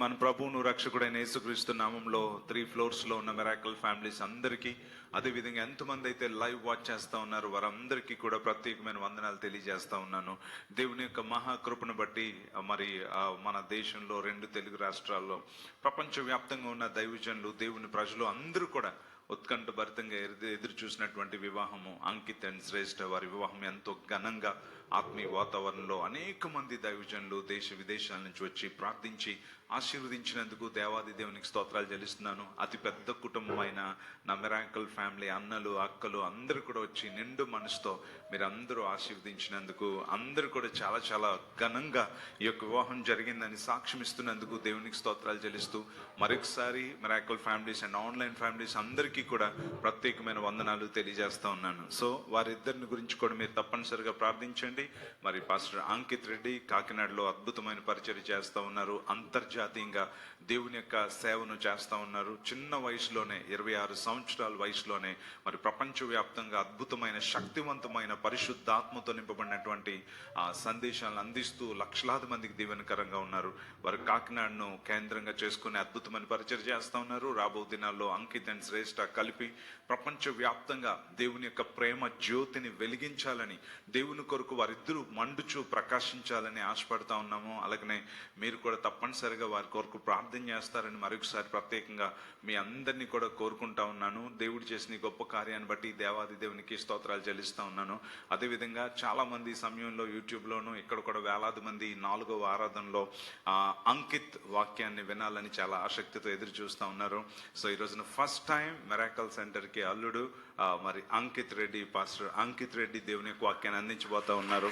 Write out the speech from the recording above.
మన ప్రభువును రక్షకుడైన యేసుక్రీస్తు నామంలో త్రీ ఫ్లోర్స్లో ఉన్న మెరాకల్ ఫ్యామిలీస్ అందరికీ అదేవిధంగా ఎంతమంది అయితే లైవ్ వాచ్ చేస్తూ ఉన్నారు వారందరికీ కూడా ప్రత్యేకమైన వందనాలు తెలియజేస్తా ఉన్నాను. దేవుని యొక్క మహాకృపను బట్టి మరి మన దేశంలో రెండు తెలుగు రాష్ట్రాల్లో ప్రపంచవ్యాప్తంగా ఉన్న దైవజనులు దేవుని ప్రజలు అందరూ కూడా ఉత్కంఠ భరితంగా ఎదురు చూసినటువంటి వివాహము అంకిత్ అండ్ శ్రేష్ఠ వారి వివాహం ఎంతో ఘనంగా ఆత్మీయ వాతావరణంలో అనేక మంది దైవజనులు దేశ విదేశాల నుంచి వచ్చి ప్రార్థించి ఆశీర్వదించినందుకు దేవాది దేవునికి స్తోత్రాలు చెల్లిస్తున్నాను. అతి పెద్ద కుటుంబం అయిన నా మెరాకల్ ఫ్యామిలీ అన్నలు అక్కలు అందరూ కూడా వచ్చి నిండు మనసుతో మీరు అందరూ ఆశీర్వదించినందుకు అందరూ కూడా చాలా చాలా ఘనంగా ఈ యొక్క వివాహం జరిగిందని సాక్ష్యం ఇస్తున్నందుకు దేవునికి స్తోత్రాలు చెల్లిస్తూ మరొకసారి miracle families and online families అందరికీ కూడా ప్రత్యేకమైన వందనాలు తెలియజేస్తా ఉన్నాను. సో వారిద్దరిని గురించి కూడా మీరు తప్పనిసరిగా ప్రార్థించండి. మరి పాస్టర్ అంకిత్ రెడ్డి కాకినాడలో అద్భుతమైన పరిచయం చేస్తూ ఉన్నారు. అంతర్జాతీయంగా దేవుని యొక్క సేవను చేస్తూ ఉన్నారు. చిన్న వయసులోనే ఇరవై ఆరు సంవత్సరాల వయసులోనే మరి ప్రపంచవ్యాప్తంగా అద్భుతమైన శక్తివంతమైన పరిశుద్ధాత్మతో నింపబడినటువంటి ఆ సందేశాలను అందిస్తూ లక్షలాది మందికి దీవెనకరంగా ఉన్నారు. వారు కాకినాడను కేంద్రంగా చేసుకుని అద్భుతమైన పరిచయం చేస్తూ ఉన్నారు. రాబో దినాల్లో అంకిత్ అండ్ శ్రేష్ఠ కలిపి ప్రపంచవ్యాప్తంగా దేవుని యొక్క ప్రేమ జ్యోతిని వెలిగించాలని దేవుని కొరకు వారిద్దరూ మండుచు ప్రకాశించాలని ఆశపడతా ఉన్నాము. అలాగనే మీరు కూడా తప్పనిసరిగా వారి కొరకు ప్రార్థన చేస్తారని మరొకసారి ప్రత్యేకంగా మీ అందరినీ కూడా కోరుకుంటా ఉన్నాను. దేవుడు చేసిన గొప్ప కార్యాన్ని బట్టి దేవాది దేవునికి స్తోత్రాలు చెల్లిస్తా ఉన్నాను. అదేవిధంగా చాలా మంది సమయంలో యూట్యూబ్లోను ఇక్కడ కూడా వేలాది మంది నాలుగవ ఆరాధనలో ఆ, అంకిత్ వాక్యాన్ని వినాలని చాలా ఆసక్తితో ఎదురు చూస్తూ ఉన్నారు. సో ఈ రోజున ఫస్ట్ టైం మెరాకల్ సెంటర్కి అల్లుడు మరి అంకిత్ రెడ్డి పాస్టర్ అంకిత్ రెడ్డి దేవుని యొక్క వాక్యాన్ని అందించబోతా ఉన్నారు.